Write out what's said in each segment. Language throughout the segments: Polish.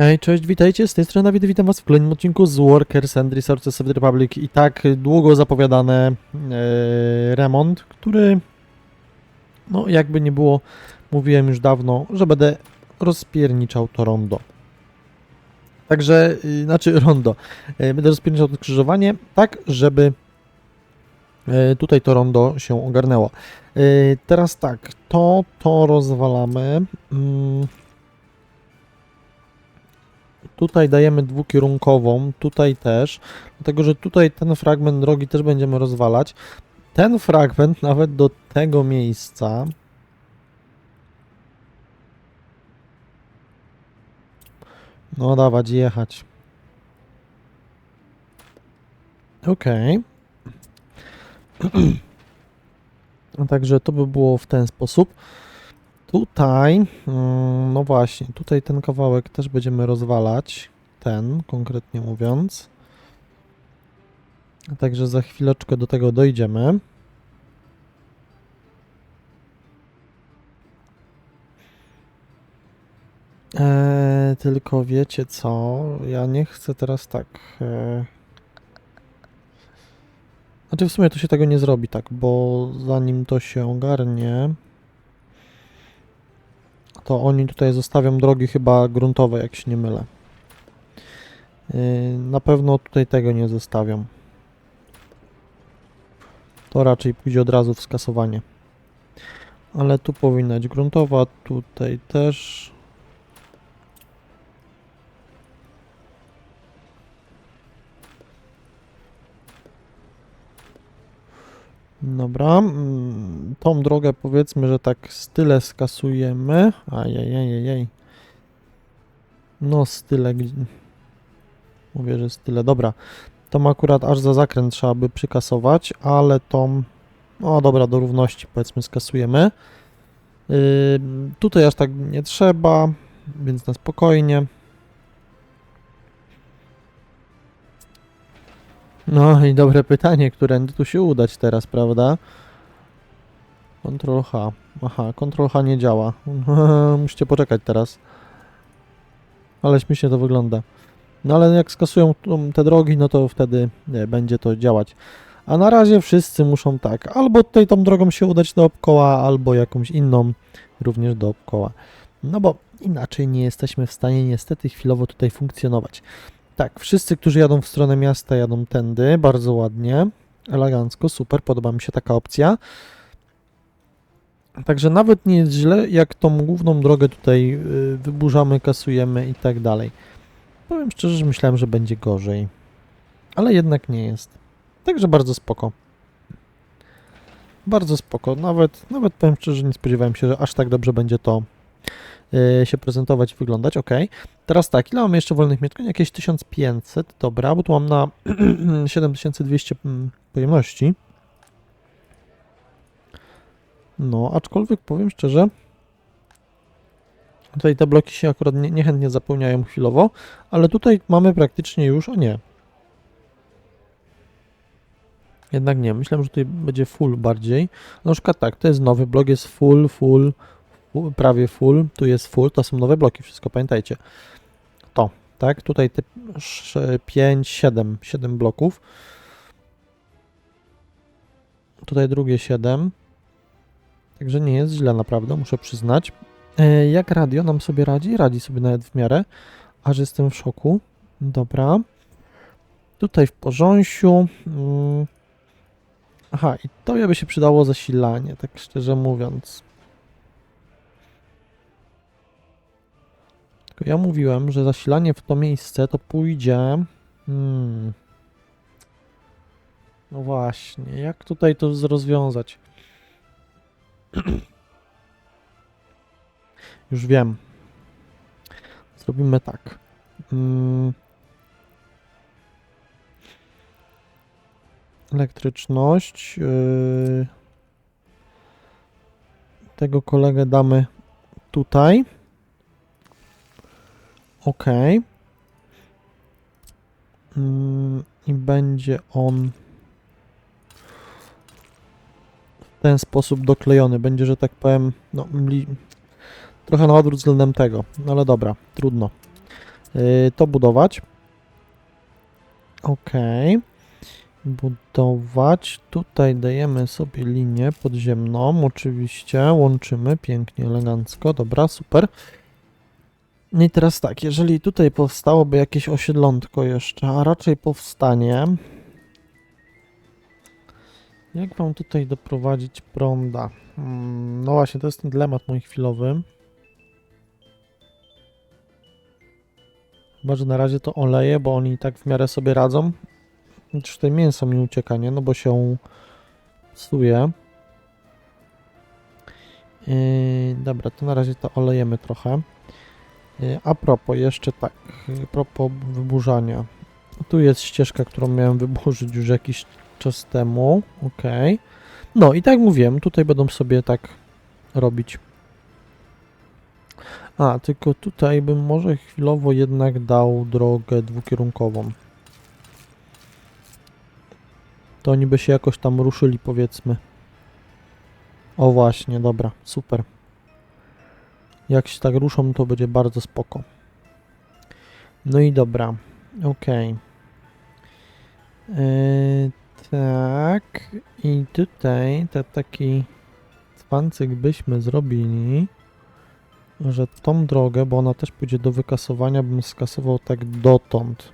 Hej, cześć, witajcie, z tej strony Dawid, witam was w kolejnym odcinku z Workers and Resources of the Republic i tak długo zapowiadany e, remont, który, no jakby nie było, mówiłem już dawno, że będę rozpierniczał to rondo. Także, y, znaczy rondo, e, będę rozpierniczał to skrzyżowanie, tak żeby e, tutaj to rondo się ogarnęło. E, teraz tak, to, to rozwalamy. Mm. Tutaj dajemy dwukierunkową, tutaj też, dlatego że tutaj ten fragment drogi też będziemy rozwalać. Ten fragment nawet do tego miejsca. No dawać, jechać. Okej. No Także to by było w ten sposób. Tutaj, mm, no właśnie, tutaj ten kawałek też będziemy rozwalać. Ten, konkretnie mówiąc. Także za chwileczkę do tego dojdziemy. Eee, tylko wiecie co? Ja nie chcę teraz tak. E... Znaczy, w sumie to się tego nie zrobi tak, bo zanim to się ogarnie to oni tutaj zostawią drogi chyba gruntowe, jak się nie mylę. Yy, Na pewno tutaj tego nie zostawią. To raczej pójdzie od razu w skasowanie. Ale tu powinna być gruntowa, tutaj też. Dobra, mm, tą drogę powiedzmy, że tak style skasujemy. Ajajajajaj. No style, mówię, że style, dobra. Tą akurat aż za zakręt trzeba by przykasować, ale tą, no dobra, do równości powiedzmy skasujemy. Yy, tutaj aż tak nie trzeba, więc na spokojnie. No i dobre pytanie, którędy tu się udać teraz, prawda? Ctrl H. Aha, Ctrl H nie działa. Musicie poczekać teraz. Ale śmiesznie to wygląda. No ale jak skasują te drogi, no to wtedy nie, będzie to działać. A na razie wszyscy muszą tak, albo tutaj tą drogą się udać dookoła, albo jakąś inną również dookoła. No bo inaczej nie jesteśmy w stanie niestety chwilowo tutaj funkcjonować. Tak, wszyscy, którzy jadą w stronę miasta, jadą tędy, bardzo ładnie, elegancko, super, podoba mi się taka opcja. Także nawet nie jest źle, jak tą główną drogę tutaj y, wyburzamy, kasujemy i tak dalej. Powiem szczerze, że myślałem, że będzie gorzej, ale jednak nie jest. Także bardzo spoko. Bardzo spoko. Nawet, nawet powiem szczerze, nie spodziewałem się, że aż tak dobrze będzie to się prezentować wyglądać. Ok. Teraz tak, ile mamy jeszcze wolnych mieszkań? Jakieś 1500, dobra, bo tu mam na 7200 mm, pojemności. No, aczkolwiek powiem szczerze, tutaj te bloki się akurat nie, niechętnie zapełniają chwilowo, ale tutaj mamy praktycznie już, o nie. Jednak nie, myślałem, że tutaj będzie full bardziej. Na przykład tak, to jest nowy blok, jest full, full prawie full, tu jest full, to są nowe bloki, wszystko pamiętajcie to, tak? Tutaj te 5, 7, 7 bloków. Tutaj drugie 7. Także nie jest źle naprawdę, muszę przyznać. E, Jak radio nam sobie radzi? Radzi sobie nawet w miarę. Aż jestem w szoku. Dobra. Tutaj w porząsiu. Mm. Aha, i to by się przydało zasilanie, tak szczerze mówiąc. Ja mówiłem, że zasilanie w to miejsce to pójdzie. Hmm. No właśnie, jak tutaj to rozwiązać? Już wiem. Zrobimy tak. Mm. Elektryczność. Yy. Tego kolegę damy tutaj. OK. Mm, I będzie on w ten sposób doklejony. Będzie, że tak powiem, no, trochę na odwrót względem tego. No ale dobra, trudno. y, to budować. Ok. Budować. Tutaj dajemy sobie linię podziemną, oczywiście. Łączymy pięknie, elegancko. Dobra, super. No I teraz tak, jeżeli tutaj powstałoby jakieś osiedlątko jeszcze, a raczej powstanie. Jak wam tutaj doprowadzić prąda? Hmm, no właśnie, to jest ten dylemat mój chwilowy. Chyba, że na razie to oleje, bo oni i tak w miarę sobie radzą. Chociaż tutaj mięso mi ucieka, nie? No bo się psuje. Yy, dobra, to na razie to olejemy trochę. Yy, a propos, jeszcze tak, yy, propos wyburzania. Tu jest ścieżka, którą miałem wyburzyć już jakiś czas temu. Ok. No i tak mówiłem, tutaj będą sobie tak robić. A, tylko tutaj bym może chwilowo jednak dał drogę dwukierunkową. To oni by się jakoś tam ruszyli, powiedzmy. O właśnie, dobra, super. Jak się tak ruszą, to będzie bardzo spoko. No i dobra, okej. Yy, tak, i tutaj te taki cwancyk byśmy zrobili, że tą drogę, bo ona też pójdzie do wykasowania, bym skasował tak dotąd.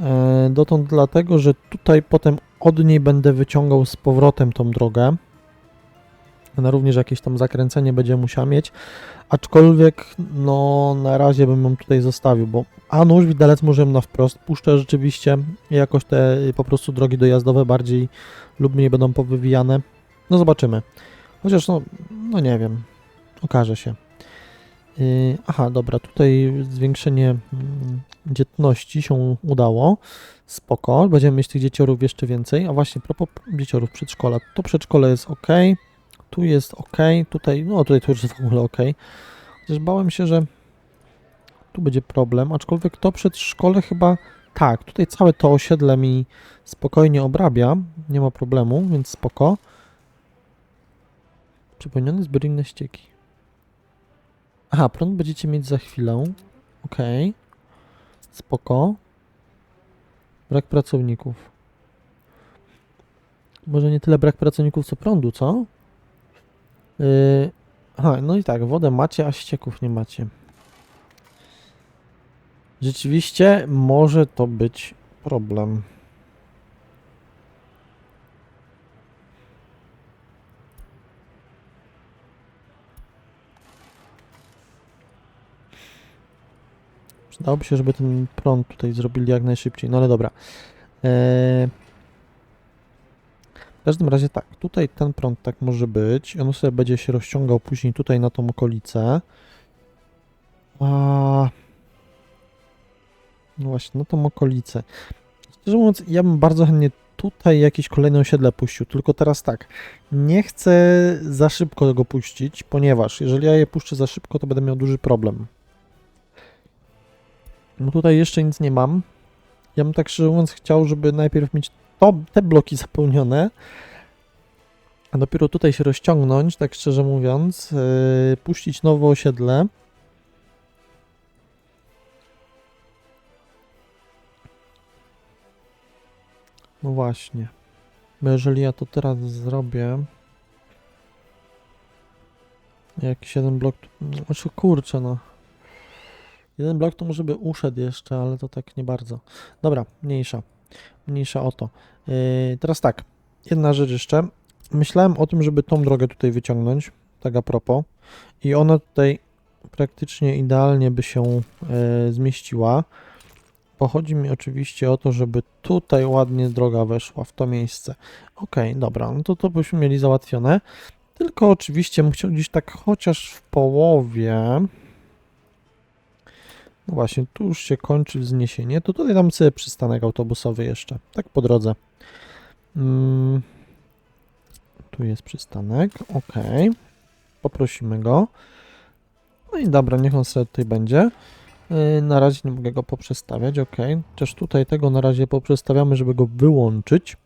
E, dotąd dlatego, że tutaj potem od niej będę wyciągał z powrotem tą drogę. Ona również jakieś tam zakręcenie będzie musiała mieć, aczkolwiek no na razie bym ją tutaj zostawił, bo a nóż widelec możemy na wprost puszczę rzeczywiście jakoś te y, po prostu drogi dojazdowe bardziej lub mniej będą powywijane. No zobaczymy. Chociaż no, no nie wiem, okaże się. Yy, aha, dobra, tutaj zwiększenie mm, dzietności się udało. Spoko, będziemy mieć tych dzieciorów jeszcze więcej. A właśnie, propos dzieciorów przedszkola, to przedszkole jest ok, tu jest ok, tutaj, no tutaj to już jest w ogóle ok. Chociaż bałem się, że tu będzie problem, aczkolwiek to przedszkole chyba, tak, tutaj całe to osiedle mi spokojnie obrabia, nie ma problemu, więc spoko. Przypomniane zbyt ścieki. Aha, prąd będziecie mieć za chwilę. Okej. Spoko. Brak pracowników. Może nie tyle brak pracowników, co prądu, co? Yy, aha, no i tak, wodę macie, a ścieków nie macie. Rzeczywiście może to być problem. Przydałoby się, żeby ten prąd tutaj zrobili jak najszybciej, no ale dobra. Eee... W każdym razie tak, tutaj ten prąd tak może być. On sobie będzie się rozciągał później tutaj na tą okolicę. A... No właśnie, na tą okolicę. Szczerze mówiąc, ja bym bardzo chętnie tutaj jakieś kolejne osiedle puścił, tylko teraz tak, nie chcę za szybko go puścić, ponieważ jeżeli ja je puszczę za szybko, to będę miał duży problem. No tutaj jeszcze nic nie mam. Ja bym tak szczerze mówiąc chciał, żeby najpierw mieć to, te bloki zapełnione, a dopiero tutaj się rozciągnąć, tak szczerze mówiąc, yy, puścić nowe osiedle. No właśnie. Bo jeżeli ja to teraz zrobię, jakiś jeden blok, znaczy kurczę no. Jeden blok to może by uszedł jeszcze, ale to tak nie bardzo. Dobra, mniejsza. Mniejsza o to. Yy, teraz tak, jedna rzecz jeszcze. Myślałem o tym, żeby tą drogę tutaj wyciągnąć, tak a propos. I ona tutaj praktycznie idealnie by się yy, zmieściła. Bo chodzi mi oczywiście o to, żeby tutaj ładnie droga weszła w to miejsce. Ok, dobra, no to to byśmy mieli załatwione. Tylko oczywiście chciał gdzieś tak chociaż w połowie no właśnie, tu już się kończy wzniesienie, to tutaj dam sobie przystanek autobusowy jeszcze, tak po drodze. Mm. Tu jest przystanek, ok. Poprosimy go. No i dobra, niech on sobie tutaj będzie. Yy, na razie nie mogę go poprzestawiać, ok. Chociaż tutaj tego na razie poprzestawiamy, żeby go wyłączyć.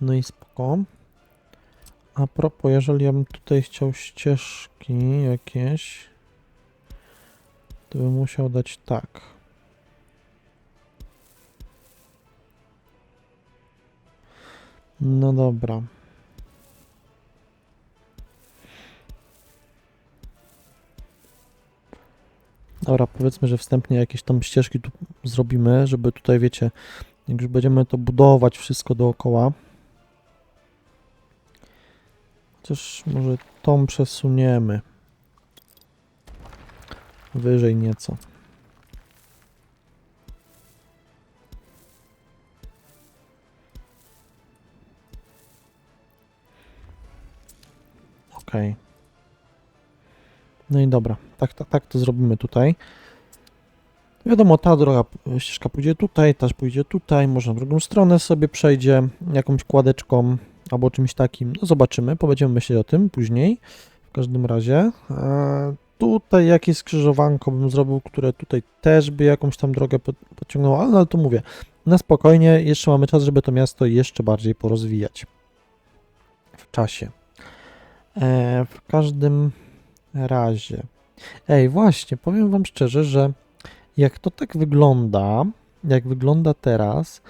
No i spoko. A propos, jeżeli ja bym tutaj chciał ścieżki jakieś... To bym musiał dać tak. No dobra. Dobra, powiedzmy, że wstępnie jakieś tam ścieżki tu zrobimy, żeby tutaj, wiecie, jak już będziemy to budować wszystko dookoła. Chociaż może tą przesuniemy. Wyżej nieco. Okej. No i dobra, tak, tak, tak to zrobimy tutaj. Wiadomo, ta droga, p- ścieżka pójdzie tutaj, ta pójdzie tutaj, może na drugą stronę sobie przejdzie jakąś kładeczką albo czymś takim. No zobaczymy, będziemy myśleć o tym później. W każdym razie. Tutaj jakieś skrzyżowanko bym zrobił, które tutaj też by jakąś tam drogę po- pociągnęło, ale, no, ale to mówię, na spokojnie, jeszcze mamy czas, żeby to miasto jeszcze bardziej porozwijać w czasie. E, w każdym razie. Ej, właśnie, powiem Wam szczerze, że jak to tak wygląda, jak wygląda teraz,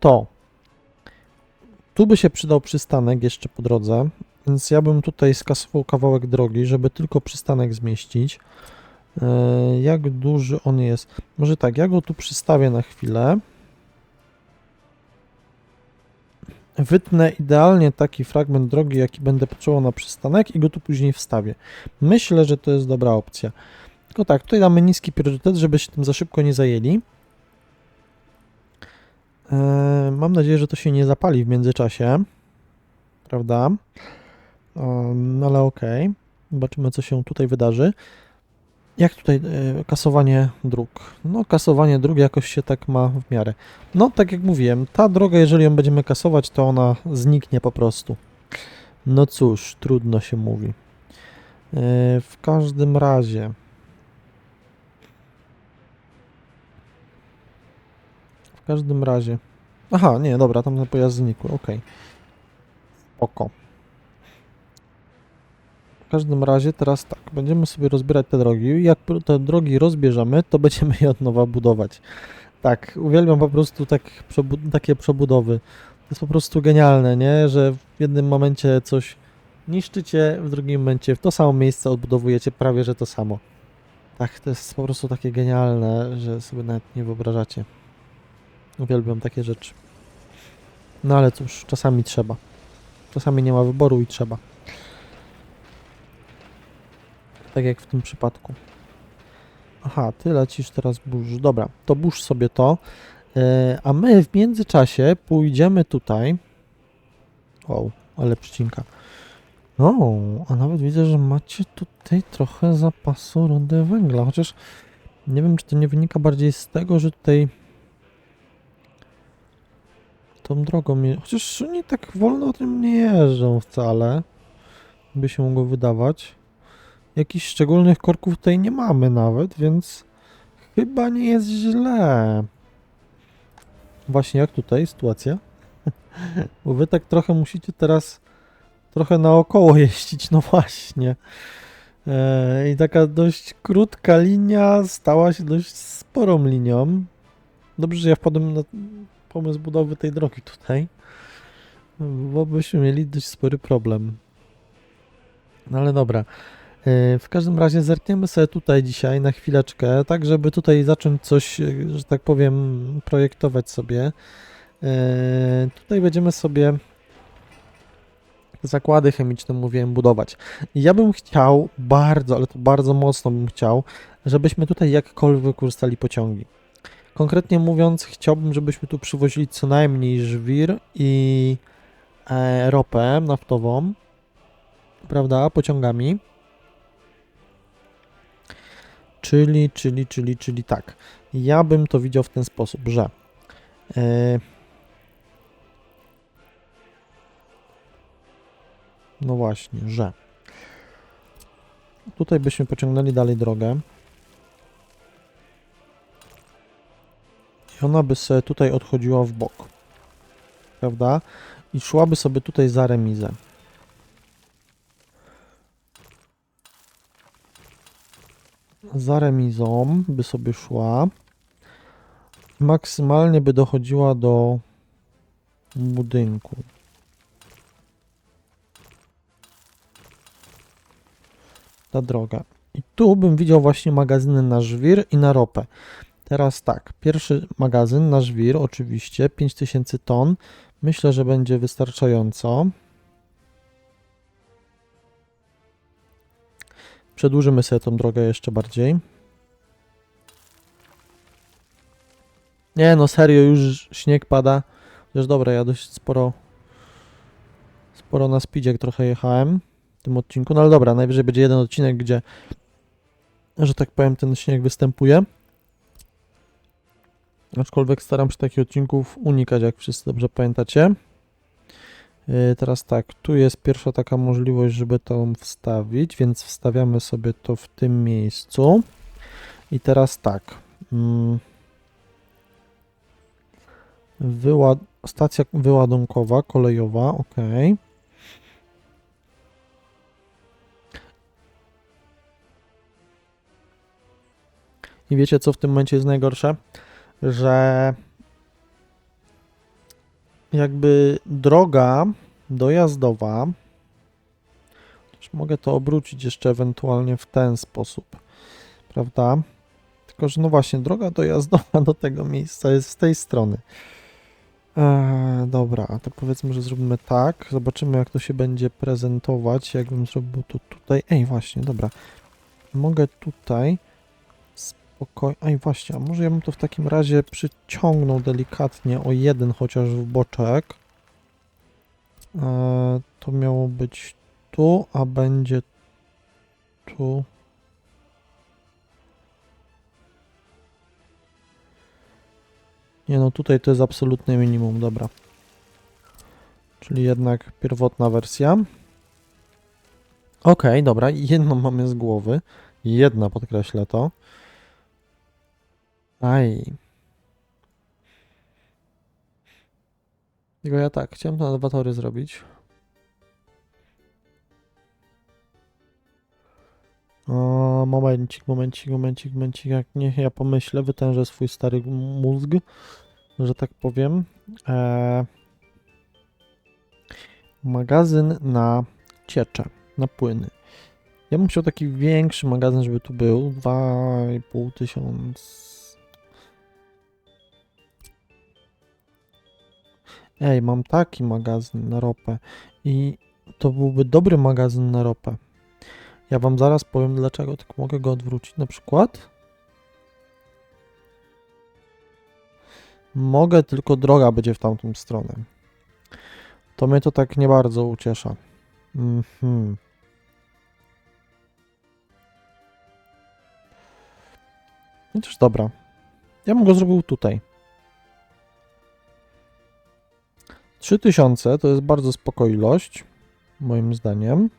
to tu by się przydał przystanek jeszcze po drodze, więc ja bym tutaj skasował kawałek drogi, żeby tylko przystanek zmieścić. E, jak duży on jest? Może tak, ja go tu przystawię na chwilę. Wytnę idealnie taki fragment drogi, jaki będę potrzebował na przystanek i go tu później wstawię. Myślę, że to jest dobra opcja. Tylko tak, tutaj damy niski priorytet, żeby się tym za szybko nie zajęli. Eee, mam nadzieję, że to się nie zapali w międzyczasie. Prawda? Um, ale okej. Zobaczymy, co się tutaj wydarzy. Jak tutaj e, kasowanie dróg? No, kasowanie dróg jakoś się tak ma w miarę. No, tak jak mówiłem, ta droga, jeżeli ją będziemy kasować, to ona zniknie po prostu. No cóż, trudno się mówi. E, w każdym razie. W każdym razie. Aha, nie, dobra, tam ten pojazd znikły, okej. Oko. Każdym razie teraz tak, będziemy sobie rozbierać te drogi. Jak te drogi rozbierzemy, to będziemy je od nowa budować. Tak, uwielbiam po prostu tak, takie przebudowy. To jest po prostu genialne, nie? Że w jednym momencie coś niszczycie, w drugim momencie w to samo miejsce odbudowujecie prawie, że to samo. Tak, to jest po prostu takie genialne, że sobie nawet nie wyobrażacie. Uwielbiam takie rzeczy. No ale cóż, czasami trzeba. Czasami nie ma wyboru i trzeba. Tak jak w tym przypadku. Aha, ty lecisz teraz burz. Dobra, to burz sobie to. E, a my w międzyczasie pójdziemy tutaj. O, ale przycinka. O, a nawet widzę, że macie tutaj trochę zapasu rudy węgla. Chociaż nie wiem, czy to nie wynika bardziej z tego, że tutaj tą drogą. je- Chociaż oni tak wolno o tym nie jeżdżą wcale. By się mogło wydawać. Jakichś szczególnych korków tutaj nie mamy nawet, więc chyba nie jest źle. Właśnie jak tutaj sytuacja? Bo wy tak trochę musicie teraz trochę naokoło jeździć, no właśnie. E, I taka dość krótka linia stała się dość sporą linią. Dobrze, że ja wpadłem na pomysł budowy tej drogi tutaj, bo byśmy mieli dość spory problem. No ale dobra. E, W każdym razie zerkniemy sobie tutaj dzisiaj na chwileczkę, tak żeby tutaj zacząć coś, e, że tak powiem, projektować sobie. E, Tutaj będziemy sobie zakłady chemiczne, mówiłem, budować. Ja bym chciał bardzo, ale to bardzo mocno bym chciał, żebyśmy tutaj jakkolwiek wykorzystali pociągi. Konkretnie mówiąc, chciałbym, żebyśmy tu przywozili co najmniej żwir i ropę naftową, prawda, pociągami. Czyli, czyli, czyli, czyli tak. Ja bym to widział w ten sposób, że e, no właśnie, że tutaj byśmy pociągnęli dalej drogę. I ona by sobie tutaj odchodziła w bok. Prawda? I szłaby sobie tutaj za remizę. Za remizą by sobie szła. Maksymalnie by dochodziła do budynku. Ta droga. I tu bym widział właśnie magazyny na żwir i na ropę. Teraz tak, pierwszy magazyn na żwir, oczywiście, 5000 ton. Myślę, że będzie wystarczająco. Przedłużymy sobie tą drogę jeszcze bardziej. Nie no, serio, już śnieg pada. Chociaż dobra, ja dość sporo sporo na speedzie trochę jechałem w tym odcinku. No ale dobra, najwyżej będzie jeden odcinek, gdzie że tak powiem ten śnieg występuje. Aczkolwiek staram się takich odcinków unikać, jak wszyscy dobrze pamiętacie. Yy, Teraz tak, tu jest pierwsza taka możliwość, żeby to wstawić, więc wstawiamy sobie to w tym miejscu. I teraz tak. mm, Wyład stacja wyładunkowa, kolejowa, ok. I wiecie, co w tym momencie jest najgorsze? Że jakby droga dojazdowa, mogę to obrócić jeszcze ewentualnie w ten sposób, prawda? Tylko, że no właśnie, droga dojazdowa do tego miejsca jest z tej strony. Eee, dobra, to powiedzmy, że zrobimy tak. Zobaczymy, jak to się będzie prezentować. Jakbym zrobił to tutaj. Ej, właśnie, dobra. Mogę tutaj spokojnie. Ej, właśnie, a może ja bym to w takim razie przyciągnął delikatnie o jeden chociaż w boczek. Eee, to miało być tu, a będzie tu. Nie no, tutaj to jest absolutne minimum, dobra. Czyli jednak pierwotna wersja. Okej, dobra, jedną mamy z głowy. Jedna, podkreślę to. Aj. Tylko ja tak, chciałem to na dwa tory zrobić. O, momencik, momencik, momencik, momencik, jak niech ja pomyślę, wytężę swój stary mózg, że tak powiem. Eee, magazyn na ciecze, na płyny. Ja bym chciał taki większy magazyn, żeby tu był, 2,5 tysiąc. Ej, mam taki magazyn na ropę i to byłby dobry magazyn na ropę. Ja wam zaraz powiem dlaczego, tylko mogę go odwrócić na przykład. Mogę, tylko droga będzie w tamtą stronę. To mnie to tak nie bardzo uciesza. Mhm. Chociaż dobra. Ja bym go zrobił tutaj. 3000 to jest bardzo spoko ilość, moim zdaniem.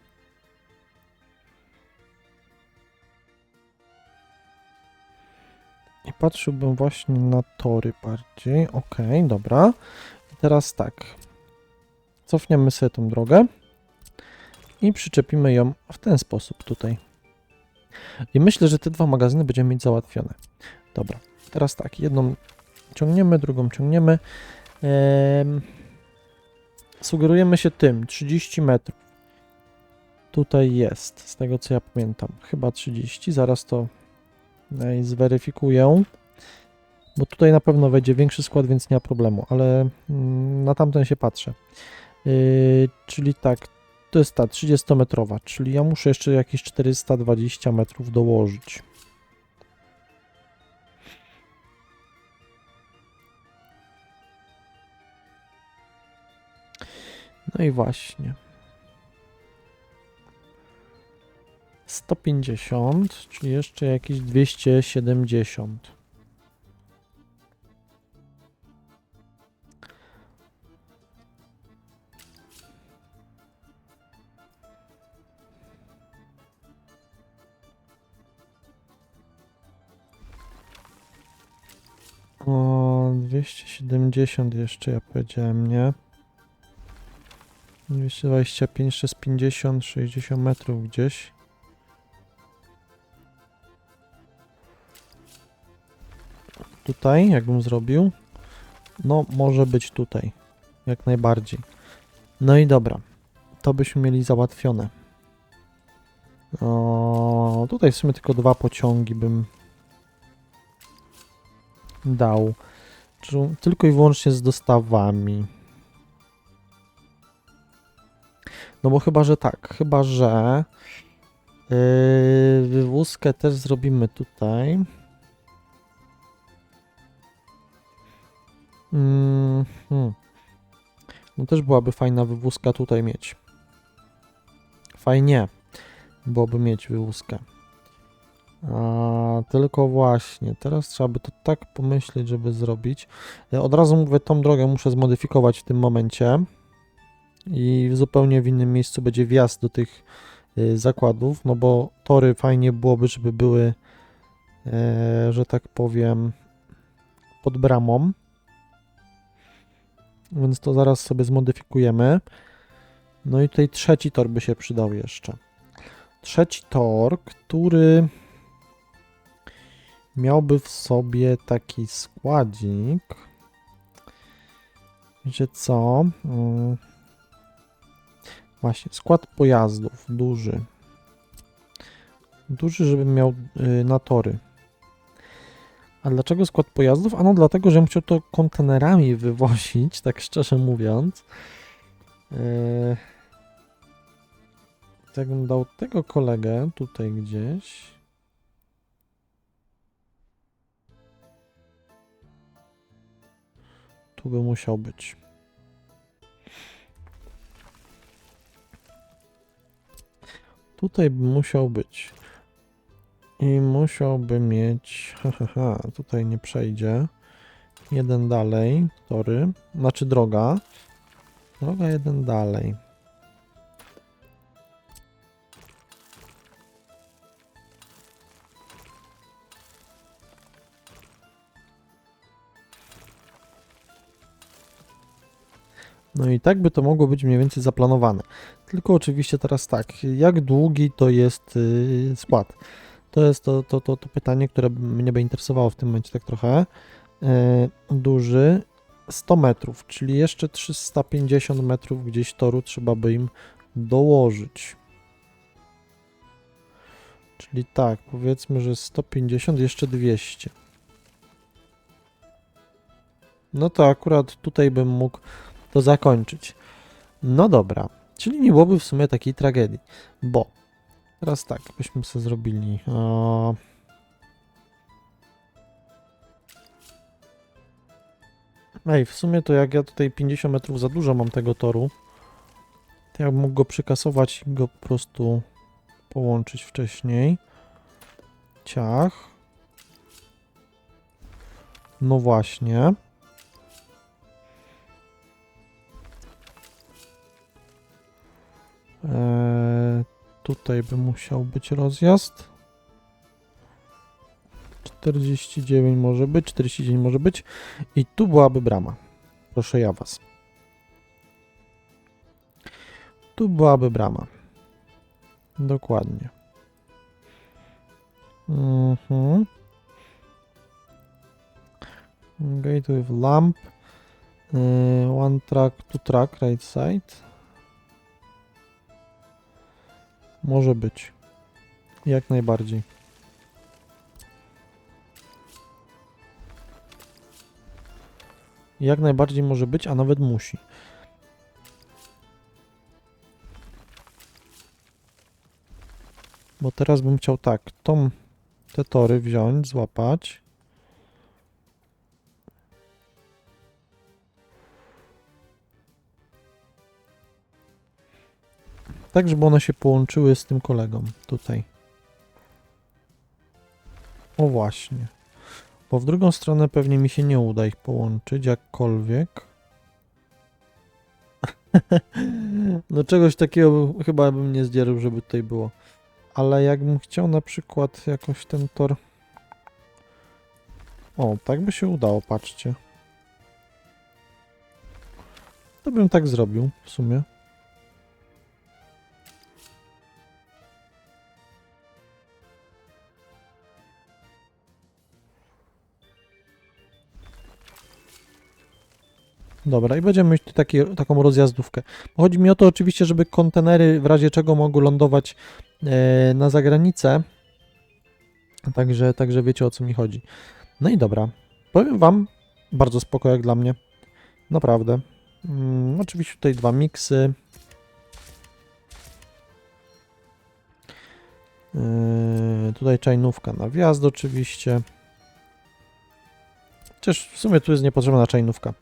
I patrzyłbym właśnie na tory bardziej. Ok, dobra. I teraz tak. Cofniemy sobie tą drogę i przyczepimy ją w ten sposób tutaj. I myślę, że te dwa magazyny będziemy mieć załatwione. Dobra, teraz tak. Jedną ciągniemy, drugą ciągniemy. Ehm, sugerujemy się tym 30 metrów. Tutaj jest, z tego co ja pamiętam. Chyba 30. Zaraz to Ej, zweryfikuję. Bo tutaj na pewno wejdzie większy skład, więc nie ma problemu, ale mm, na tamten się patrzę. Yy, czyli tak, to jest ta 30-metrowa, czyli ja muszę jeszcze jakieś 420 metrów dołożyć. No i właśnie. 150, czyli jeszcze jakieś 270. O, 270 jeszcze ja powiedziałem, nie? 225, 650, 60 metrów gdzieś. tutaj, jakbym zrobił. No, może być tutaj. Jak najbardziej. No i dobra. To byśmy mieli załatwione. O, tutaj w sumie tylko dwa pociągi bym dał. Tylko i wyłącznie z dostawami. No bo chyba, że tak. Chyba, że yy, wywózkę też zrobimy tutaj. Hmm. No też byłaby fajna wywózka tutaj mieć. Fajnie byłoby mieć wywózkę. A, tylko właśnie, teraz trzeba by to tak pomyśleć, żeby zrobić. Od razu mówię, tą drogę muszę zmodyfikować w tym momencie. I zupełnie w innym miejscu będzie wjazd do tych y, zakładów, no bo tory fajnie byłoby, żeby były, e, że tak powiem, pod bramą. Więc to zaraz sobie zmodyfikujemy. No i tutaj trzeci tor by się przydał jeszcze. Trzeci tor, który miałby w sobie taki składzik. Wiecie co? Mm. Właśnie, skład pojazdów duży. Duży, żeby miał y, na tory. A dlaczego skład pojazdów? Ano dlatego, że chciał to kontenerami wywozić, tak szczerze mówiąc. Yy... Tak bym dał tego kolegę tutaj gdzieś. Tu by musiał być. Tutaj by musiał być. I musiałby mieć. Hahaha, tutaj nie przejdzie. Jeden dalej, tory. Znaczy droga. Droga jeden dalej. No i tak by to mogło być mniej więcej zaplanowane. Tylko oczywiście teraz tak, jak długi to jest yy? To jest to, to, to, to pytanie, które mnie by interesowało w tym momencie tak trochę. Yy, duży 100 metrów, czyli jeszcze 350 metrów gdzieś toru trzeba by im dołożyć. Czyli tak, powiedzmy, że 150, jeszcze 200. No to akurat tutaj bym mógł to zakończyć. No dobra, czyli nie byłoby w sumie takiej tragedii, bo teraz tak, byśmy sobie zrobili. e, Ej, w sumie to jak ja tutaj 50 metrów za dużo mam tego toru, to ja bym mógł go przykasować i go po prostu połączyć wcześniej. Ciach. No właśnie. Tutaj by musiał być rozjazd. 49 może być, 49 może być. I tu byłaby brama. Proszę ja was. Tu byłaby brama. Dokładnie. Mhm. Gate with lamp. Eee, one track, two track, right side. Może być. Jak najbardziej. Jak najbardziej może być, a nawet musi. Bo teraz bym chciał tak, tą, te tory wziąć, złapać. Tak, żeby one się połączyły z tym kolegą tutaj. O właśnie. Bo w drugą stronę pewnie mi się nie uda ich połączyć jakkolwiek. no czegoś takiego chyba bym nie zdzierżył, żeby tutaj było. Ale jakbym chciał na przykład jakoś ten tor... O, tak by się udało, patrzcie. To bym tak zrobił w sumie. Dobra, i będziemy mieć tu taki, taką rozjazdówkę. Chodzi mi o to oczywiście, żeby kontenery w razie czego mogły lądować e, na zagranicę. Także, także wiecie o co mi chodzi. No i dobra. Powiem wam, bardzo spoko jak dla mnie. Naprawdę. Mm, oczywiście tutaj dwa miksy. Yy, tutaj czajnówka na wjazd oczywiście. Chociaż w sumie tu jest niepotrzebna czajnówka.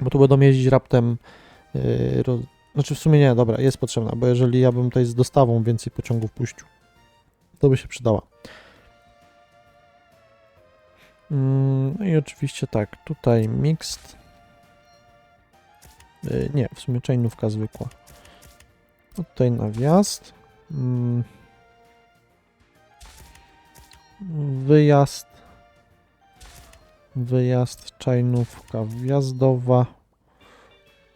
Bo tu będą jeździć raptem. Yy, roz... Znaczy w sumie nie, dobra, jest potrzebna, bo jeżeli ja bym tutaj z dostawą więcej pociągów puścił, to by się przydała. Mm, No i oczywiście tak, tutaj mixed. Yy, nie, w sumie chainówka zwykła. No Tutaj na wjazd. Mm. Wyjazd. Wyjazd, czajnówka wjazdowa.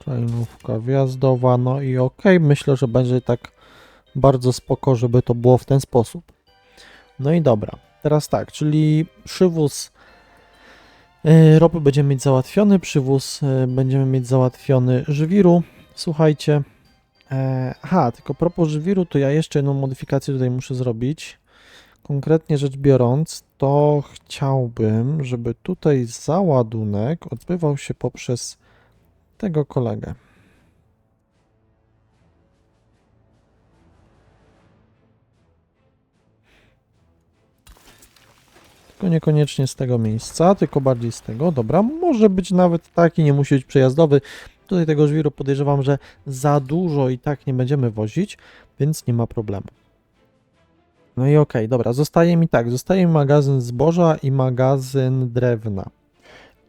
Czajnówka wjazdowa, no i ok, myślę, że będzie tak bardzo spoko, żeby to było w ten sposób. No i dobra, teraz tak, czyli przywóz e, ropy będziemy mieć załatwiony, przywóz e, będziemy mieć załatwiony żwiru. Słuchajcie, e, aha, tylko propos żwiru, to ja jeszcze jedną modyfikację tutaj muszę zrobić. Konkretnie rzecz biorąc, to chciałbym, żeby tutaj załadunek odbywał się poprzez tego kolegę. Tylko niekoniecznie z tego miejsca, tylko bardziej z tego. Dobra, może być nawet taki, nie musi być przejazdowy. Tutaj tego żwiru podejrzewam, że za dużo i tak nie będziemy wozić, więc nie ma problemu. No i okej, dobra, zostaje mi tak, zostaje mi magazyn zboża i magazyn drewna.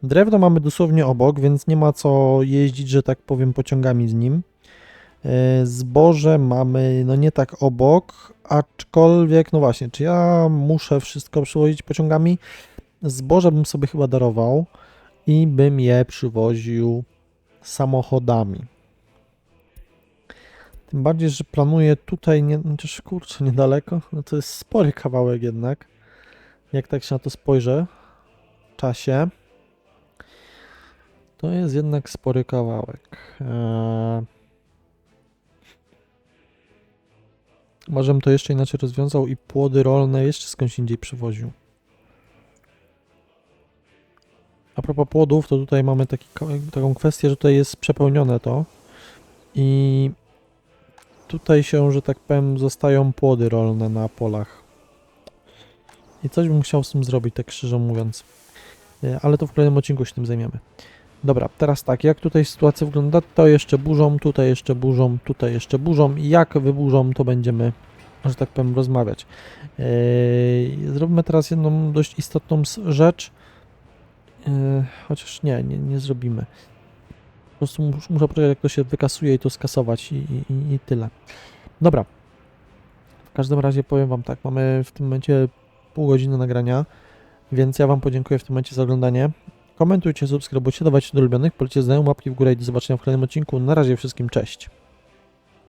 Drewno mamy dosłownie obok, więc nie ma co jeździć, że tak powiem, pociągami z nim. E, Zboże mamy, no nie tak obok, aczkolwiek, no właśnie, czy ja muszę wszystko przywozić pociągami? Zboże bym sobie chyba darował i bym je przywoził samochodami. Tym bardziej, że planuję tutaj, nie, chociaż kurczę, niedaleko, no to jest spory kawałek jednak, jak tak się na to spojrzę w czasie. To jest jednak spory kawałek. Eee... Może bym to jeszcze inaczej rozwiązał i płody rolne jeszcze skądś indziej przywoził. A propos płodów, to tutaj mamy taki, taką kwestię, że tutaj jest przepełnione to i tutaj się, że tak powiem, zostają płody rolne na polach. I coś bym chciał z tym zrobić, tak szczerze mówiąc. E, Ale to w kolejnym odcinku się tym zajmiemy. Dobra, teraz tak, jak tutaj sytuacja wygląda, to jeszcze burzą, tutaj jeszcze burzą, tutaj jeszcze burzą i jak wyburzą, to będziemy, że tak powiem, rozmawiać. Yy, zrobimy teraz jedną dość istotną rzecz, yy, chociaż nie, nie, nie zrobimy. Prostu mus, muszę poczekać, jak to się wykasuje i to skasować i, i, i- tyle. Dobra. W każdym razie powiem Wam tak, mamy w tym momencie pół godziny nagrania, więc ja Wam podziękuję w tym momencie za oglądanie. Komentujcie, subskrybujcie, dawajcie do ulubionych, polecie znają łapki w górę i do zobaczenia w kolejnym odcinku. Na razie wszystkim, cześć.